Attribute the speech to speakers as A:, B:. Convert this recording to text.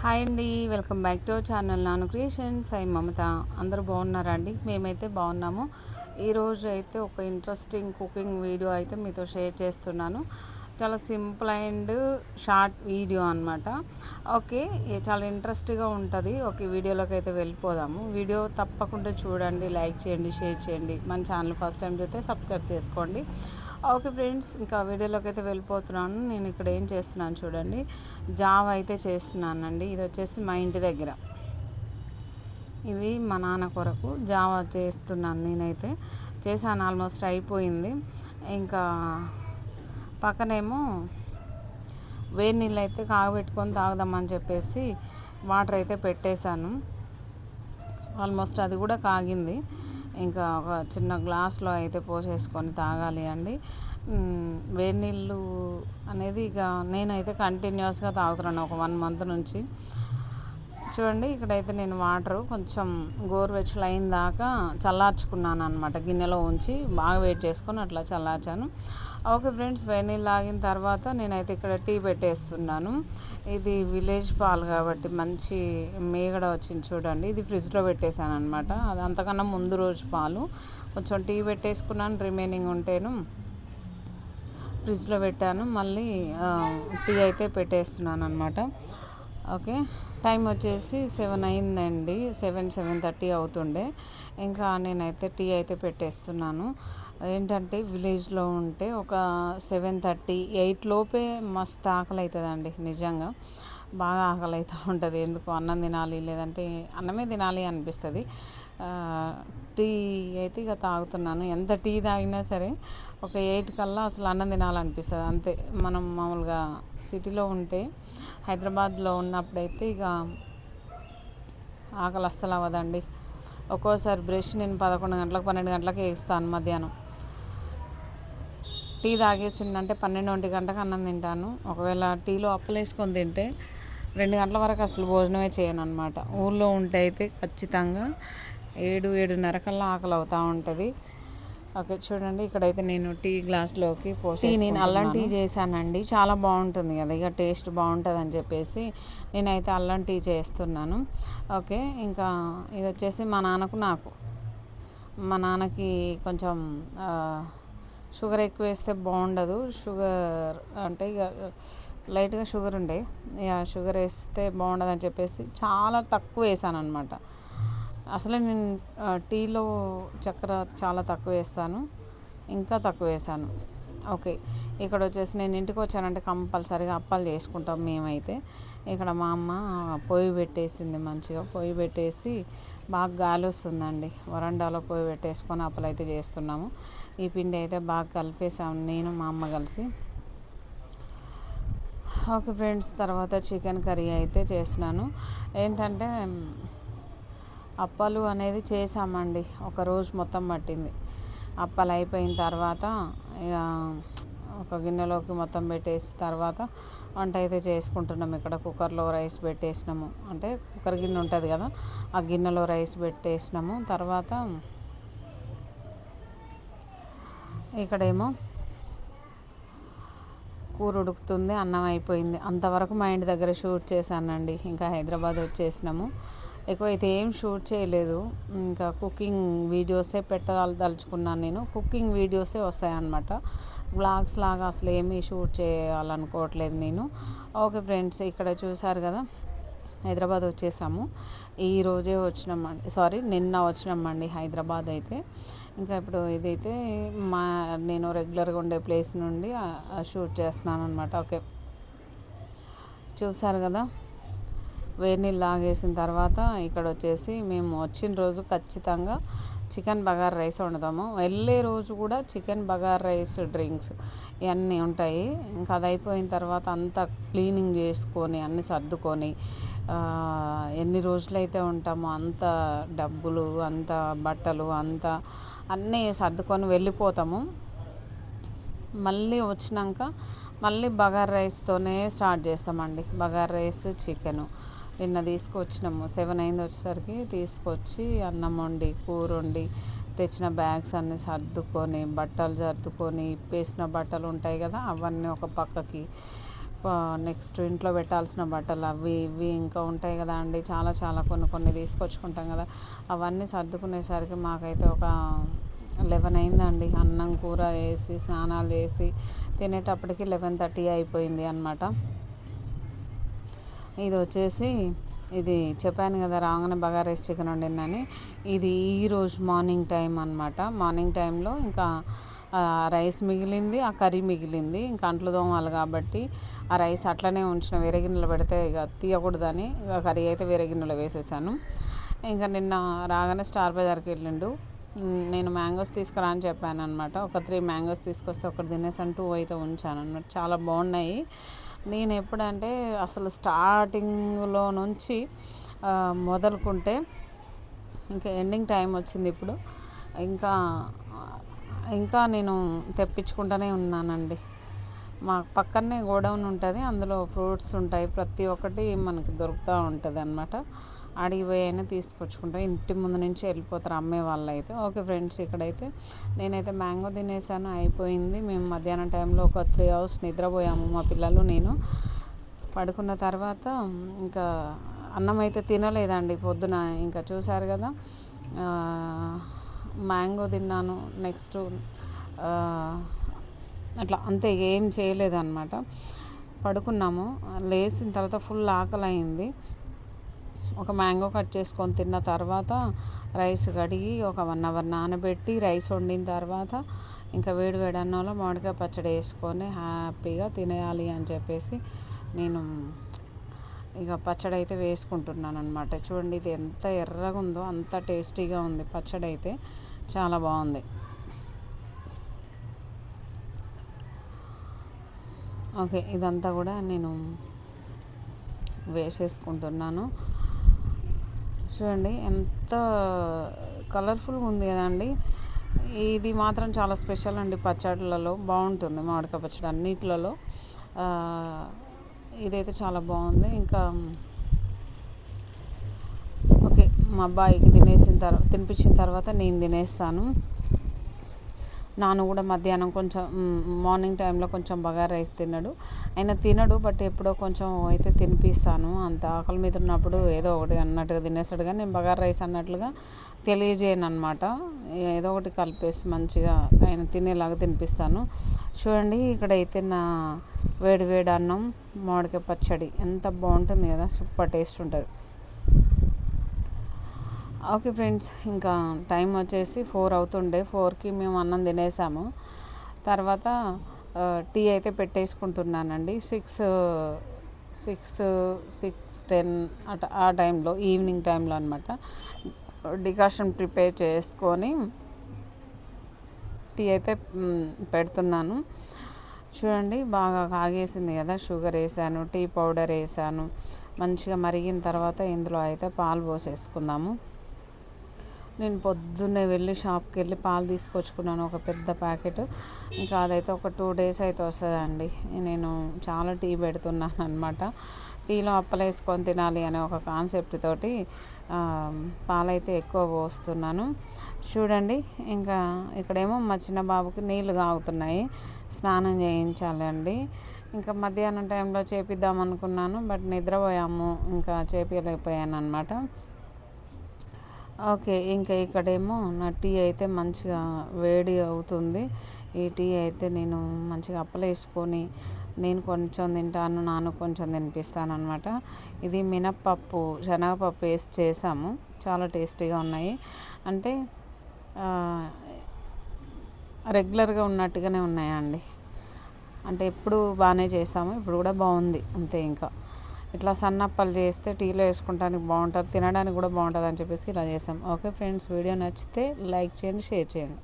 A: Hi అండి welcome back to our channel Nanu creations. I Mamata. అందరూ బాగున్నారా అండి? మేమైతే బాగున్నాము. ఈరోజు అయితే ఒక ఇంట్రెస్టింగ్ కుకింగ్ వీడియో అయితే మీతో షేర్ చేస్తున్నాను. చాలా సింపుల్ అండ్ షార్ట్ వీడియో అనమాట ఓకే చాలా ఇంట్రెస్ట్గా ఉంటుంది. ఓకే వీడియోలోకి అయితే వెళ్ళిపోదాము. వీడియో తప్పకుండా చూడండి లైక్ చేయండి షేర్ చేయండి. మన ఛానల్ ఫస్ట్ టైం చూస్తే సబ్స్క్రైబ్ చేసుకోండి. ఓకే ఫ్రెండ్స్ ఇంకా వీడియోలోకి అయితే వెళ్ళిపోతున్నాను. నేను ఇక్కడ ఏం చేస్తున్నాను చూడండి. జావ అయితే చేస్తున్నానండి. ఇది వచ్చేసి మా ఇంటి దగ్గర. ఇది మా నాన్న కొరకు జావ చేస్తున్నాను నేనైతే. చేశాను ఆల్మోస్ట్ అయిపోయింది. ఇంకా పక్కనేమో వేడి నీళ్ళు అయితే కాగబెట్టుకొని తాగుదామని చెప్పేసి వాటర్ అయితే పెట్టేశాను. ఆల్మోస్ట్ అది కూడా కాగింది. ఇంకా ఒక చిన్న గ్లాస్లో అయితే పోసేసుకొని తాగాలి అండి. వేడి నీళ్ళు అనేది ఇక నేనైతే కంటిన్యూస్గా తాగుతున్నాను ఒక వన్ మంత్ నుంచి. చూడండి ఇక్కడైతే నేను వాటర్ కొంచెం గోరువెచ్చలు అయిన దాకా చల్లార్చుకున్నాను అనమాట గిన్నెలో ఉంచి బాగా వెయిట్ చేసుకొని అట్లా చల్లార్చాను. ఓకే ఫ్రెండ్స్ వేడి లాగిన తర్వాత నేనైతే ఇక్కడ టీ పెట్టేస్తున్నాను. ఇది విలేజ్ పాలు కాబట్టి మంచి మేగడ వచ్చింది చూడండి. ఇది ఫ్రిడ్జ్లో పెట్టేశాను అనమాట అది అంతకన్నా ముందు రోజు పాలు. కొంచెం టీ పెట్టేసుకున్నాను రిమైనింగ్ ఉంటేను ఫ్రిడ్జ్లో పెట్టాను. మళ్ళీ టీ అయితే పెట్టేస్తున్నాను అనమాట ఓకే. టైం వచ్చేసి సెవెన్ అయిందండి. సెవెన్ సెవెన్ థర్టీ అవుతుండే. ఇంకా నేనైతే టీ అయితే పెట్టేస్తున్నాను. ఏంటంటే విలేజ్లో ఉంటే ఒక సెవెన్ థర్టీ ఎయిట్ లోపే మస్తు ఆకలి అవుతుందండి నిజంగా. బాగా ఆకలి అవుతూ ఉంటుంది. ఎందుకు అన్నం తినాలి? లేదంటే అన్నమే తినాలి అనిపిస్తుంది. టీ అయితే ఇక తాగుతున్నాను. ఎంత టీ తాగినా సరే ఒక ఎయిట్ కల్లా అసలు అన్నం తినాలనిపిస్తుంది. అంతే. మనం మామూలుగా సిటీలో ఉంటే హైదరాబాద్లో ఉన్నప్పుడైతే ఇక ఆకలి అస్సలు అవ్వదండి. ఒక్కోసారి బ్రష్ నేను పదకొండు గంటలకు పన్నెండు గంటలకు వేస్తాను మధ్యాహ్నం. టీ తాగేసిందంటే పన్నెండు ఒంటి గంటకు అన్నం తింటాను. ఒకవేళ టీలో అప్పులు వేసుకొని తింటే రెండు గంటల వరకు అసలు భోజనమే చేయను అనమాట ఊళ్ళో ఉంటే అయితే ఖచ్చితంగా ఏడు ఏడున్నర కల్లా ఆకలి అవుతూ ఉంటుంది. ఓకే చూడండి ఇక్కడైతే నేను టీ గ్లాస్లోకి పోసి నేను అల్లం టీ చేశానండి. చాలా బాగుంటుంది కదా ఇక టేస్ట్ బాగుంటుంది అని చెప్పేసి నేనైతే అల్లం టీ చేస్తున్నాను. ఓకే ఇంకా ఇది వచ్చేసి మా నాన్నకు నాకు. మా నాన్నకి కొంచెం షుగర్ ఎక్కువ వేస్తే బాగుండదు. షుగర్ అంటే ఇక లైట్గా షుగర్ ఉండే. ఇక షుగర్ వేస్తే బాగుండదని చెప్పేసి చాలా తక్కువ వేసాను అనమాట అసలే నేను టీలో చక్కెర చాలా తక్కువ వేస్తాను. ఇంకా తక్కువ వేసాను. ఓకే. ఇక్కడ వచ్చేసి నేను ఇంటికి వచ్చానంటే కంపల్సరీగా అప్పాలు చేసుకుంటాం మేమైతే. ఇక్కడ మా అమ్మ పొయ్యి పెట్టేసింది మంచిగా. పొయ్యి పెట్టేసి బాగా గాలి వస్తుందండి. వరండాలో పొయ్యి పెట్టేసుకొని అప్పలు అయితే చేస్తున్నాము. ఈ పిండి అయితే బాగా కలిపేసాము. నేను మా అమ్మ కలిసి. ఓకే ఫ్రెండ్స్ తర్వాత చికెన్ కర్రీ అయితే చేసినాను. ఏంటంటే అప్పలు అనేది చేసామండి. ఒక రోజు మొత్తం పట్టింది. అప్పలు అయిపోయిన తర్వాత ఇక ఒక గిన్నెలోకి మొత్తం పెట్టేసి తర్వాత వంట అయితే చేసుకుంటున్నాం. ఇక్కడ కుక్కర్లో రైస్ పెట్టేసినాము. అంటే కుక్కర్ గిన్నె ఉంటుంది కదా ఆ గిన్నెలో రైస్ పెట్టేసినాము. తర్వాత ఇక్కడేమో కూర ఉడుకుతుంది అన్నం అయిపోయింది. అంతవరకు మా ఇంటి దగ్గర షూట్ చేశానండి. ఇంకా హైదరాబాద్ వచ్చేసినాము. ఎక్కువ అయితే ఏం షూట్ చేయలేదు. ఇంకా కుకింగ్ వీడియోసే పెట్టదలుచుకున్నాను నేను. కుకింగ్ వీడియోసే వస్తాయన్నమాట. బ్లాగ్స్ లాగా అసలు ఏమీ షూట్ చేయాలనుకోవట్లేదు నేను. ఓకే ఫ్రెండ్స్ ఇక్కడ చూసారు కదా? హైదరాబాద్ వచ్చేసాము. ఈ రోజే వచ్చినామండి సారీ నిన్న వచ్చినామండి హైదరాబాద్ అయితే. ఇంకా ఇప్పుడు ఇదైతే మా నేను రెగ్యులర్గా ఉండే ప్లేస్ నుండి షూట్ చేస్తున్నాను అనమాట ఓకే. చూసారు కదా? వేడి నీళ్ళు లాగేసిన తర్వాత ఇక్కడ వచ్చేసి మేము వచ్చిన రోజు ఖచ్చితంగా చికెన్ బగార్ రైస్ వండుతాము. వెళ్ళే రోజు కూడా చికెన్ బగార్ రైస్ డ్రింక్స్ ఇవన్నీ ఉంటాయి. ఇంకా అది అయిపోయిన తర్వాత అంతా క్లీనింగ్ చేసుకొని అన్నీ సర్దుకొని ఎన్ని రోజులైతే ఉంటామో అంత డబ్బులు అంత బట్టలు అంత అన్నీ సర్దుకొని వెళ్ళిపోతాము. మళ్ళీ వచ్చినాక మళ్ళీ బగార్ రైస్తోనే స్టార్ట్ చేస్తామండి. Bagara rice chicken. నిన్న తీసుకొచ్చినాము. సెవెన్ అయింది వచ్చేసరికి తీసుకొచ్చి అన్నం వండి కూర వండి తెచ్చిన బ్యాగ్స్ అన్నీ సర్దుకొని బట్టలు సర్దుకొని ఇప్పేసిన బట్టలు ఉంటాయి కదా అవన్నీ ఒక పక్కకి నెక్స్ట్ ఇంట్లో పెట్టాల్సిన బట్టలు అవి ఇవి ఇంకా ఉంటాయి కదా అండి. చాలా చాలా కొన్ని కొన్ని తీసుకొచ్చుకుంటాం కదా. అవన్నీ సర్దుకునేసరికి మాకైతే ఒక లెవెన్ అయిందండి. అన్నం కూర వేసి స్నానాలు చేసి తినేటప్పటికి లెవెన్ థర్టీ అయిపోయింది అనమాట ఇది వచ్చేసి ఇది చెప్పాను కదా రాగానే బగా రైస్ చికెన్ వండినని. ఇది ఈరోజు మార్నింగ్ టైం అనమాట మార్నింగ్ టైంలో ఇంకా రైస్ మిగిలింది ఆ కర్రీ మిగిలింది. ఇంకా అంట్లు దోమాలి కాబట్టి ఆ రైస్ అట్లనే ఉంచిన వేరే గిన్నెలో పెడితే ఇక తీయకూడదని. ఇక కర్రీ అయితే వేరే గిన్నెలో వేసేసాను. ఇంకా నిన్న రాగానే స్టార్ బజార్కి వెళ్ళిండు. నేను మ్యాంగోస్ తీసుకురా అని చెప్పాను అనమాట ఒక త్రీ మ్యాంగోస్ తీసుకొస్తే ఒకటి తినేసాను టూ అయితే ఉంచాను అనమాట చాలా బాగున్నాయి. నేను ఎప్పుడంటే అసలు స్టార్టింగ్లో నుంచి మొదలుకుంటే ఇంకా ఎండింగ్ టైం వచ్చింది ఇప్పుడు. ఇంకా ఇంకా నేను తెప్పించుకుంటూనే ఉన్నానండి. మా పక్కనే గోడౌన్ ఉంటుంది అందులో ఫ్రూట్స్ ఉంటాయి ప్రతి ఒక్కటి మనకి దొరుకుతూ ఉంటుంది అనమాట అడిగిపోయి అయినా తీసుకొచ్చుకుంటాం ఇంటి ముందు నుంచి వెళ్ళిపోతారు అమ్మే వాళ్ళు అయితే ఓకే ఫ్రెండ్స్ ఇక్కడైతే నేనైతే మ్యాంగో తినేసాను అయిపోయింది. మేము మధ్యాహ్నం టైంలో ఒక త్రీ అవర్స్ నిద్రపోయాము మా పిల్లలు నేను. పడుకున్న తర్వాత ఇంకా అన్నం అయితే తినలేదండి పొద్దున. ఇంకా చూశారు కదా మ్యాంగో తిన్నాను నెక్స్ట్ అట్లా అంతే ఏం చేయలేదన్నమాట. పడుకున్నాము లేచిన తర్వాత ఫుల్ ఆకలి అయింది ఒక మ్యాంగో కట్ చేసుకొని తిన్న తర్వాత రైస్ కడిగి ఒక వన్ అవర్ నానబెట్టి రైస్ వండిన తర్వాత ఇంకా వేడి వేడి అన్నంలో మామిడికాయ పచ్చడి వేసుకొని హ్యాపీగా తినేయాలి అని చెప్పేసి నేను ఇక పచ్చడి అయితే వేసుకుంటున్నాను అనమాట చూడండి ఇది ఎంత ఎర్రగా ఉందో అంత టేస్టీగా ఉంది. పచ్చడి అయితే చాలా బాగుంది. ఓకే ఇదంతా కూడా నేను వేసేసుకుంటున్నాను. చూడండి ఎంత కలర్ఫుల్గా ఉంది కదండి. ఇది మాత్రం చాలా స్పెషల్ అండి పచ్చడిలలో బాగుంటుంది మామిడికాయ పచ్చడి అన్నిట్లలో. ఇదైతే చాలా బాగుంది. ఇంకా ఓకే మా అబ్బాయికి తినేసిన తర్వాత తినిపించిన తర్వాత నేను తినేస్తాను. నాను కూడా మధ్యాహ్నం కొంచెం మార్నింగ్ టైంలో కొంచెం బగా రైస్ తిన్నాడు. ఆయన తినడు బట్ ఎప్పుడో కొంచెం అయితే తినిపిస్తాను. అంత ఆకలి మీద ఉన్నప్పుడు ఏదో ఒకటి అన్నట్టుగా తినేస్తాడు. కానీ నేను బగారా రైస్ అన్నట్లుగా తెలియజేయను అనమాట ఏదో ఒకటి కలిపేసి మంచిగా ఆయన తినేలాగా తినిపిస్తాను. చూడండి ఇక్కడైతే నా వేడి వేడి అన్నం మామిడికాయ పచ్చడి. ఎంత బాగుంటుంది కదా సూపర్ టేస్ట్ ఉంటుంది. ఓకే ఫ్రెండ్స్ ఇంకా టైం వచ్చేసి ఫోర్ అవుతుండే. ఫోర్కి మేము అన్నం తినేసాము. తర్వాత టీ అయితే పెట్టేసుకుంటున్నానండి. సిక్స్ సిక్స్ సిక్స్ టెన్ అట ఆ టైంలో ఈవినింగ్ టైంలో అనమాట డికాషన్ ప్రిపేర్ చేసుకొని టీ అయితే పెడుతున్నాను. చూడండి బాగా కాగేసింది కదా. షుగర్ వేసాను టీ పౌడర్ వేసాను. మంచిగా మరిగిన తర్వాత ఇందులో అయితే పాలు పోసేసుకుందాము. నేను పొద్దున్నే వెళ్ళి షాప్కి వెళ్ళి పాలు తీసుకొచ్చుకున్నాను ఒక పెద్ద ప్యాకెట్. ఇంకా అదైతే ఒక టూ డేస్ అయితే వస్తుందండి. నేను చాలా టీ పెడుతున్నాను అనమాట టీలో అప్పలేసుకొని తినాలి అనే ఒక కాన్సెప్ట్ తోటి పాలైతే ఎక్కువ పోస్తున్నాను. చూడండి ఇంకా ఇక్కడేమో మా చిన్న బాబుకి నీళ్ళు కాగుతున్నాయి. స్నానం చేయించాలండి. ఇంకా మధ్యాహ్నం టైంలో చేపిద్దాం అనుకున్నాను బట్ నిద్రపోయాము. ఇంకా చేపించలేకపోయాను అనమాట ఓకే ఇంకా ఇక్కడేమో నా టీ అయితే మంచిగా వేడి అవుతుంది. ఈ టీ అయితే నేను మంచిగా అప్పలేసుకొని నేను కొంచెం తింటాను నాన్న కొంచెం తినిపిస్తాను అనమాట ఇది మినప్పప్పు శనగపప్పు వేసి చేసాము. చాలా టేస్టీగా ఉన్నాయి. అంటే రెగ్యులర్గా ఉన్నట్టుగానే ఉన్నాయండి. అంటే ఎప్పుడు బాగానే చేసాము ఇప్పుడు కూడా బాగుంది అంతే ఇంకా. ఇట్లా సన్నప్పలు చేస్తే టీలో వేసుకుంటానికి బాగుంటుంది తినడానికి కూడా బాగుంటుంది అని చెప్పేసి ఇలా చేసాం ఓకే ఫ్రెండ్స్ వీడియో నచ్చితే లైక్ చేయండి షేర్ చేయండి.